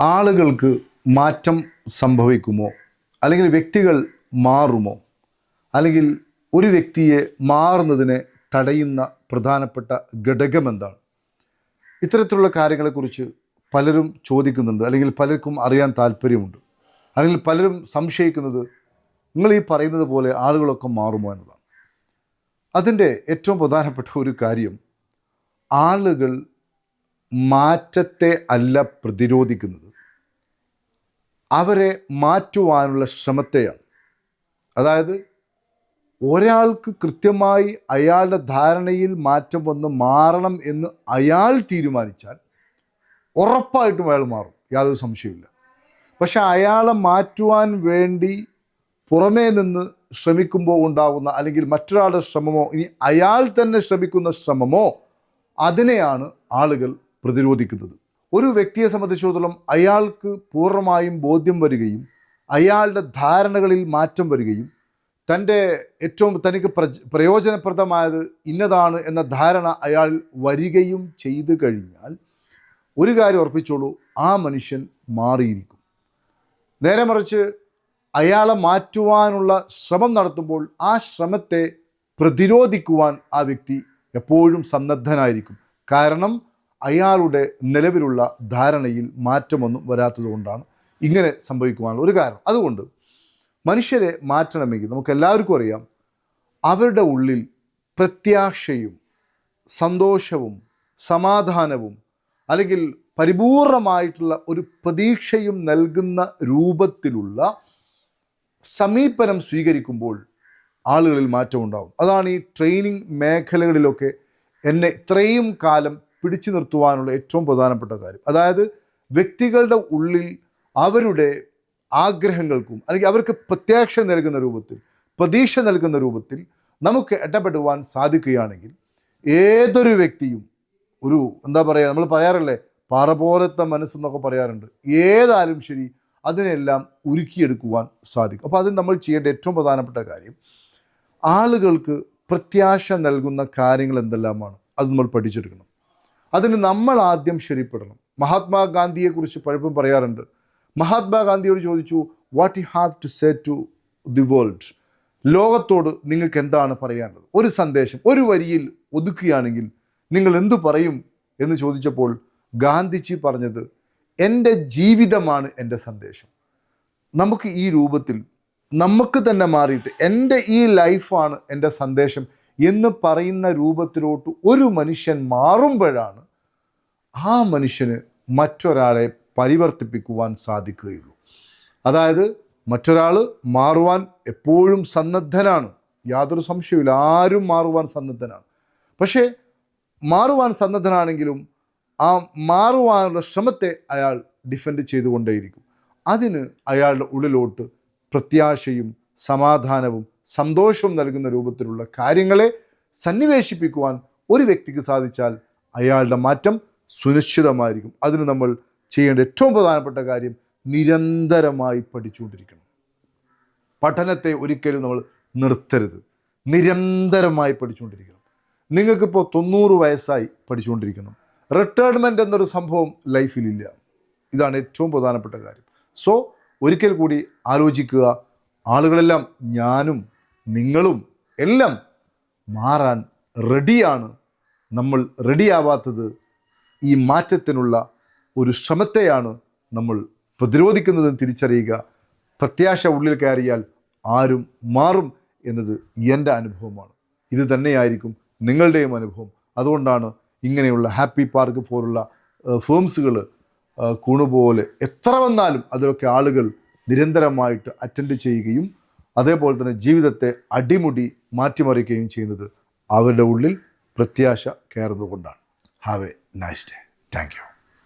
ആളുകൾക്ക് മാറ്റം സംഭവിക്കുമോ? അല്ലെങ്കിൽ വ്യക്തികൾ മാറുമോ? അല്ലെങ്കിൽ ഒരു വ്യക്തിയെ മാറുന്നതിനെ തടയുന്ന പ്രധാനപ്പെട്ട ഘടകം എന്താണ് ഇത്തരത്തിലുള്ള കാര്യങ്ങളെക്കുറിച്ച് പലരും ചോദിക്കുന്നുണ്ട്. അല്ലെങ്കിൽ പലർക്കും അറിയാൻ താല്പര്യമുണ്ട്. അല്ലെങ്കിൽ പലരും സംശയിക്കുന്നത് നിങ്ങൾ ഈ പറയുന്നത് പോലെ ആളുകളൊക്കെ മാറുമോ എന്നതാണ്. അതിന്റെ ഏറ്റവും പ്രധാനപ്പെട്ട ഒരു കാര്യം ആളുകൾ മാറ്റത്തെ അല്ല പ്രതിരോധിക്കുന്നത്. അവരെ മാറ്റുവാനുള്ള ശ്രമത്തെയാണ്. അതായത് ഒരാൾക്ക് കൃത്യമായി അയാളുടെ ധാരണയിൽ മാറ്റം വന്ന് മാറണം എന്ന് അയാൾ തീരുമാനിച്ചാൽ ഉറപ്പായിട്ടും അയാൾ മാറും. യാതൊരു സംശയമില്ല പക്ഷെ അയാളെ മാറ്റുവാൻ വേണ്ടി പുറമേ നിന്ന് ശ്രമിക്കുമ്പോൾ ഉണ്ടാകുന്ന അല്ലെങ്കിൽ മറ്റൊരാളുടെ ശ്രമമോ ഇനി അയാൾ തന്നെ ശ്രമിക്കുന്ന ശ്രമമോ അതിനെയാണ് ആളുകൾ പ്രതിരോധിക്കുന്നത്. ഒരു വ്യക്തിയെ സംബന്ധിച്ചിടത്തോളം അയാൾക്ക് പൂർണമായും ബോധ്യം വരികയും അയാളുടെ ധാരണകളിൽ മാറ്റം വരികയും തന്റെ ഏറ്റവും തനിക്ക് പ്രയോജനപ്രദമായത് ഇന്നതാണ് എന്ന ധാരണ അയാൾ വരികയും ചെയ്തു കഴിഞ്ഞാൽ ഒരു കാര്യം ഉറപ്പിച്ചോളൂ ആ മനുഷ്യൻ മാറിയിരിക്കും. നേരെ മറിച്ച് അയാളെ മാറ്റുവാനുള്ള ശ്രമം നടത്തുമ്പോൾ ആ ശ്രമത്തെ പ്രതിരോധിക്കുവാൻ ആ വ്യക്തി എപ്പോഴും സന്നദ്ധനായിരിക്കും. കാരണം അയാളുടെ നിലവിലുള്ള ധാരണയിൽ മാറ്റമൊന്നും വരാത്തതുകൊണ്ടാണ് ഇങ്ങനെ സംഭവിക്കുവാനുള്ള ഒരു കാരണം. അതുകൊണ്ട് മനുഷ്യരെ മാറ്റണമെങ്കിൽ നമുക്ക് എല്ലാവർക്കും അറിയാം അവരുടെ ഉള്ളിൽ പ്രത്യാശയും സന്തോഷവും സമാധാനവും അല്ലെങ്കിൽ പരിപൂർണമായിട്ടുള്ള ഒരു പ്രതീക്ഷയും നൽകുന്ന രൂപത്തിലുള്ള സമീപനം സ്വീകരിക്കുമ്പോൾ ആളുകളിൽ മാറ്റമുണ്ടാകും അതാണ് ഈ ട്രെയിനിങ് മേഖലകളിലൊക്കെ എന്നെ ഇത്രയും കാലം പിടിച്ചു നിർത്തുവാനുള്ള ഏറ്റവും പ്രധാനപ്പെട്ട കാര്യം. അതായത് വ്യക്തികളുടെ ഉള്ളിൽ അവരുടെ ആഗ്രഹങ്ങൾക്കും അല്ലെങ്കിൽ അവർക്ക് പ്രത്യാക്ഷ നൽകുന്ന രൂപത്തിൽ പ്രതീക്ഷ നൽകുന്ന രൂപത്തിൽ നമുക്ക് ഇടപെടുവാൻ സാധിക്കുകയാണെങ്കിൽ ഏതൊരു വ്യക്തിയും ഒരു എന്താ പറയുക നമ്മൾ പറയാറില്ലേ പാറ പോലത്തെ മനസ്സെന്നൊക്കെ പറയാറുണ്ട്. ഏതായാലും ശരി അതിനെല്ലാം ഉരുക്കിയെടുക്കുവാൻ സാധിക്കും. അപ്പോൾ അതിന് നമ്മൾ ചെയ്യേണ്ട ഏറ്റവും പ്രധാനപ്പെട്ട കാര്യം ആളുകൾക്ക് പ്രത്യാശ നൽകുന്ന കാര്യങ്ങൾ എന്തെല്ലാമാണ്? അത് നമ്മൾ പഠിച്ചെടുക്കണം. അതിന് നമ്മൾ ആദ്യം ശരിപ്പെടണം. മഹാത്മാഗാന്ധിയെക്കുറിച്ച് പലപ്പോഴും പറയാറുണ്ട്. മഹാത്മാഗാന്ധിയോട് ചോദിച്ചു what you have to say to the world ലോകത്തോട് നിങ്ങൾക്ക് എന്താണ് പറയാനുള്ളത്? ഒരു സന്ദേശം ഒരു വരിയിൽ ഒതുക്കുകയാണെങ്കിൽ നിങ്ങൾ എന്തു പറയും എന്ന് ചോദിച്ചപ്പോൾ ഗാന്ധിജി പറഞ്ഞത് എന്റെ ജീവിതമാണ് എന്റെ സന്ദേശം. നമുക്ക് ഈ രൂപത്തിൽ നമുക്ക് തന്നെ മാറിയിട്ട് എന്റെ ഈ ലൈഫാണ് എന്റെ സന്ദേശം എന്ന് പറയുന്ന രൂപത്തിലോട്ട് ഒരു മനുഷ്യൻ മാറുമ്പോഴാണ് ആ മനുഷ്യന് മറ്റൊരാളെ പരിവർത്തിപ്പിക്കുവാൻ സാധിക്കുകയുള്ളൂ. അതായത് മറ്റൊരാൾ മാറുവാൻ എപ്പോഴും സന്നദ്ധനാണ്. യാതൊരു സംശയവുമില്ല. ആരും മാറുവാൻ സന്നദ്ധനാണ്. പക്ഷേ മാറുവാൻ സന്നദ്ധനാണെങ്കിലും ആ മാറുവാനുള്ള ശ്രമത്തെ അയാൾ ഡിഫെൻഡ് ചെയ്തുകൊണ്ടേയിരിക്കും. അതിന് അയാളുടെ ഉള്ളിലോട്ട് പ്രത്യാശയും സമാധാനവും സന്തോഷവും നൽകുന്ന രൂപത്തിലുള്ള കാര്യങ്ങളെ സന്നിവേശിപ്പിക്കുവാൻ ഒരു വ്യക്തിക്ക് സാധിച്ചാൽ അയാളുടെ മാറ്റം സുനിശ്ചിതമായിരിക്കും. അതിന് നമ്മൾ ചെയ്യേണ്ട ഏറ്റവും പ്രധാനപ്പെട്ട കാര്യം നിരന്തരമായി പഠിച്ചുകൊണ്ടിരിക്കണം. പഠനത്തെ ഒരിക്കലും നമ്മൾ നിർത്തരുത്. നിരന്തരമായി പഠിച്ചുകൊണ്ടിരിക്കണം. നിങ്ങൾക്കിപ്പോൾ തൊണ്ണൂറ് വയസ്സായി പഠിച്ചുകൊണ്ടിരിക്കണം. റിട്ടയർമെന്റ് എന്നൊരു സംഭവം ലൈഫിലില്ല. ഇതാണ് ഏറ്റവും പ്രധാനപ്പെട്ട കാര്യം. സോ ഒരിക്കൽ കൂടി ആലോചിക്കുക. ആളുകളെല്ലാം ഞാനും നിങ്ങളും എല്ലാം മാറാൻ റെഡിയാണ്. നമ്മൾ റെഡിയാവാത്തത് ഈ മാറ്റത്തിനുള്ള ഒരു ശ്രമത്തെയാണ് നമ്മൾ പ്രതിരോധിക്കുന്നതെന്ന് തിരിച്ചറിയുക. പ്രത്യാശ ഉള്ളിൽ കയറിയാൽ ആരും മാറും എന്നത് എന്റെ അനുഭവമാണ്. ഇത് തന്നെയായിരിക്കും നിങ്ങളുടെയും അനുഭവം. അതുകൊണ്ടാണ് ഇങ്ങനെയുള്ള ഹാപ്പി പാർക്ക് പോലുള്ള ഫേംസുകൾ കൂണുപോലെ എത്ര വന്നാലും അതിലൊക്കെ ആളുകൾ നിരന്തരമായിട്ട് അറ്റൻഡ് ചെയ്യുകയും അതേപോലെ തന്നെ ജീവിതത്തെ അടിമുടി മാറ്റിമറിക്കുകയും ചെയ്യുന്നത് അവരുടെ ഉള്ളിൽ പ്രത്യാശ കയറുന്നതുകൊണ്ടാണ്. Have a nice day thank you